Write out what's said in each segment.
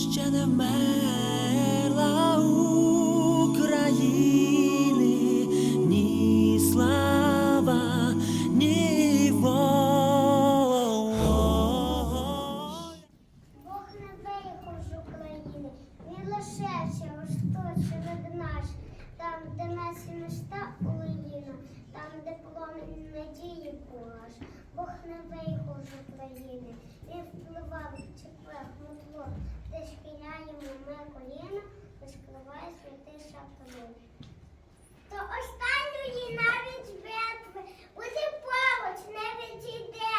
ще не вмерла України, ні слава, ні воля. Бог не виїхав з України, він ще ось тут серед нас, там, де наші міста буде полон надії колаш, Бог не вийшов з України. Він впливав чепле хмутло, де шкіляємо ми коліна, розкриває святий шаблон. До останньої навіть битви буде поруч, не відійде.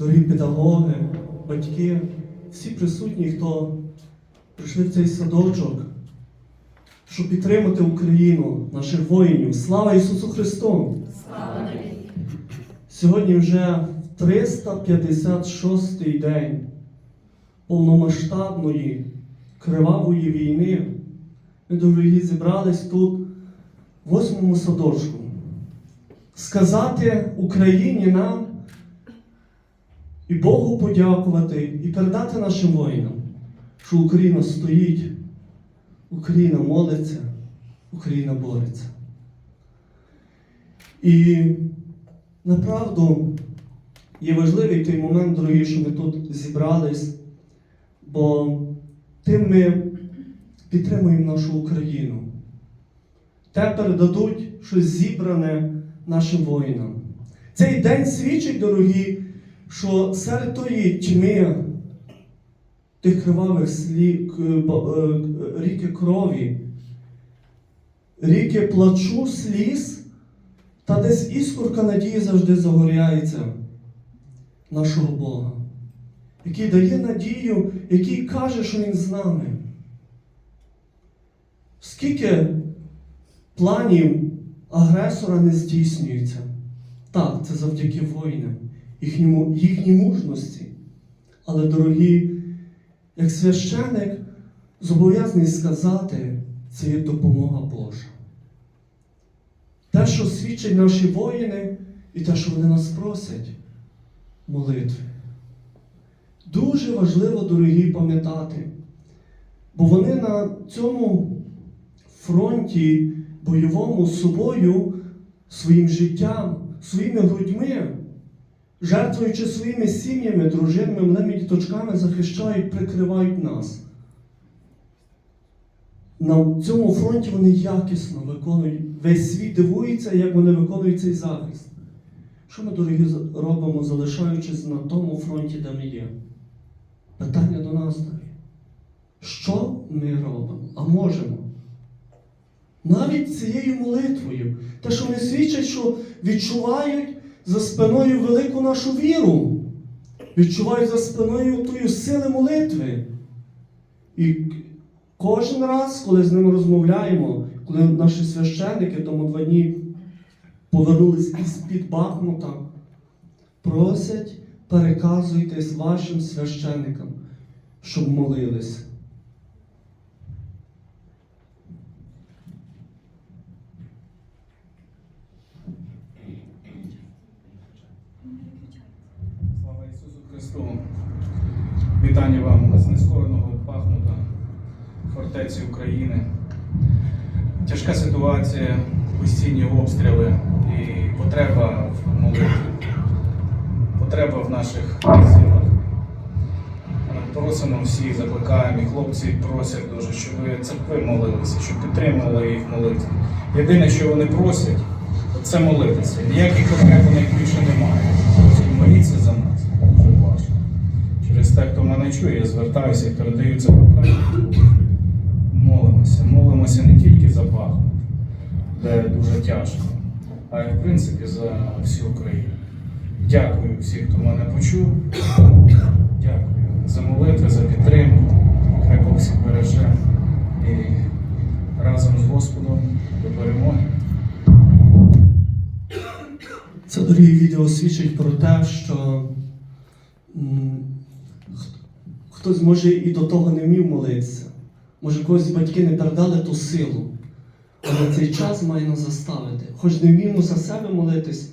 дорогі педагоги, батьки, всі присутні, хто прийшли в цей садочок, щоб підтримати Україну, наших воїнів. Слава Ісусу Христу! Слава Сьогодні вже 356-й день повномасштабної кривавої війни. Ми дорогі зібрались тут, в восьмому садочку. Сказати Україні нам і Богу подякувати, і передати нашим воїнам, що Україна стоїть, Україна молиться, Україна бореться. І направду є важливий той момент, дорогі, що ми тут зібрались, бо тим ми підтримуємо нашу Україну. Те передадуть щось зібране нашим воїнам. Цей день свідчить, дорогі, що серед тої тьми, тих кривавих слі, к- бо- е, ріки крові, ріки плачу, сліз, та десь іскорка надії завжди загоряється нашого Бога, який дає надію, який каже, що Він з нами. Скільки планів агресора не здійснюється? Так, це завдяки воїнам, їхньому, їхній мужності. Але, дорогі, як священик зобов'язаний сказати, це є допомога Божа. Те, що свідчать наші воїни, і те, що вони нас просять, молитви. Дуже важливо, дорогі, пам'ятати, бо вони на цьому фронті бойовому собою, своїм життям, своїми грудьми, жертвуючи своїми сім'ями, дружинами, малими діточками, захищають, прикривають нас. На цьому фронті вони якісно виконують. Весь світ дивується, як вони виконують цей захист. Що ми, дорогі, робимо, залишаючись на тому фронті, де ми є? Питання до нас дорогі. Що ми робимо? А можемо? Навіть цією молитвою. Те, що вони свідчать, що відчувають за спиною велику нашу віру, відчувають за спиною тої сили молитви. І кожен раз, коли з ними розмовляємо, коли наші священники тому два дні повернулись із-під Бахмута, просять, переказуйтесь вашим священникам, щоб молились. Слава Ісусу Христу! Вітання вам з нескореного Бахмута, фортеці України. Тяжка ситуація, постійні обстріли і потреба в молитві, потреба в наших силах. Просимо всіх, закликаємо, і хлопці просять дуже, щоб церкви молилися, щоб підтримували їх молитві. Єдине, що вони просять, це молитися. Ніяких потреб у них більше немає. Моліться за нас. Дуже важко. Через хто чує, я звертаюся і передаю це прохання. Молимося. Молимося не тільки за Бахмут, де дуже тяжко, а й в принципі за всю Україну. Дякую всім, хто мене почув. Дякую за молитви, за підтримку. Хай Бог всіх береже. І разом з Господом до перемоги. Це дорогі відео свідчить про те, що хтось може і до того не вмів молитися. Може, когось батьки не передали ту силу. Але цей час має нас заставити. Хоч не вміємо за себе молитись,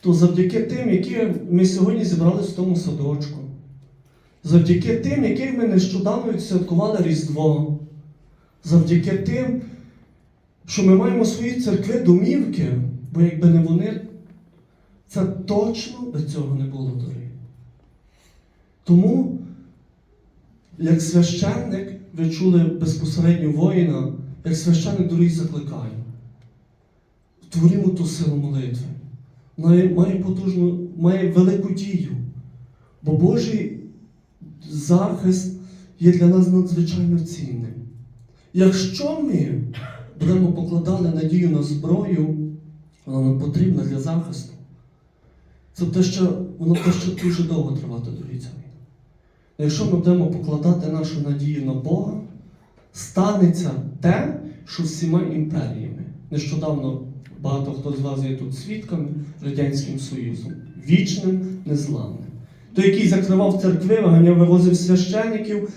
то завдяки тим, які ми сьогодні зібрались в тому садочку, завдяки тим, яких ми нещодавно відсвяткували Різдво, завдяки тим, що ми маємо свої церкви, домівки, бо якби не вони, це точно би цього не було дорогі. Тому, як священник, ви чули безпосередньо воїна, як священник дорогі закликаю. Творімо ту силу молитви. Має, має потужну, має велику дію. Бо Божий захист є для нас надзвичайно цінним. Якщо ми будемо покладати надію на зброю, вона нам потрібна для захисту. Це те, що воно те, що дуже довго тривати до війни. Якщо ми будемо покладати нашу надію на Бога, станеться те, що всіма імперіями. Нещодавно багато хто з вас є тут свідками Радянським Союзом, вічним, незламним. Той, який закривав церкви, виганяв, вивозив священиків,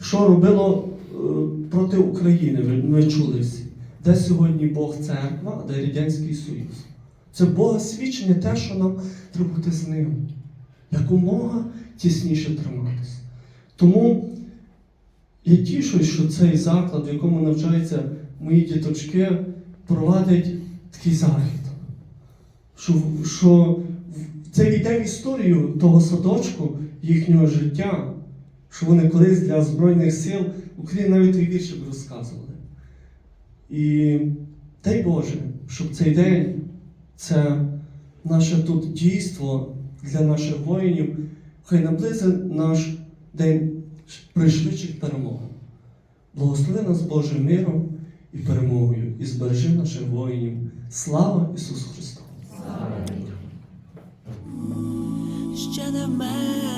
що робило е, проти України, ви чули всі. Де сьогодні Бог церква, а де Радянський Союз? Це Бога свідчення, те, що нам треба бути з ним. Якомога тісніше триматися. Тому я тішусь, що цей заклад, в якому навчаються мої діточки, провадить такий захід. Що, що це йде в історію того садочку, їхнього життя, що вони колись для Збройних сил України навіть і вірші б розказували. І дай Боже, щоб цей день це наше тут дійство для наших воїнів, хай наблизить наш день пришвидших перемог. Благослови нас Божим миром і перемогою, і збережи наших воїнів. Слава Ісусу Христу! ще не.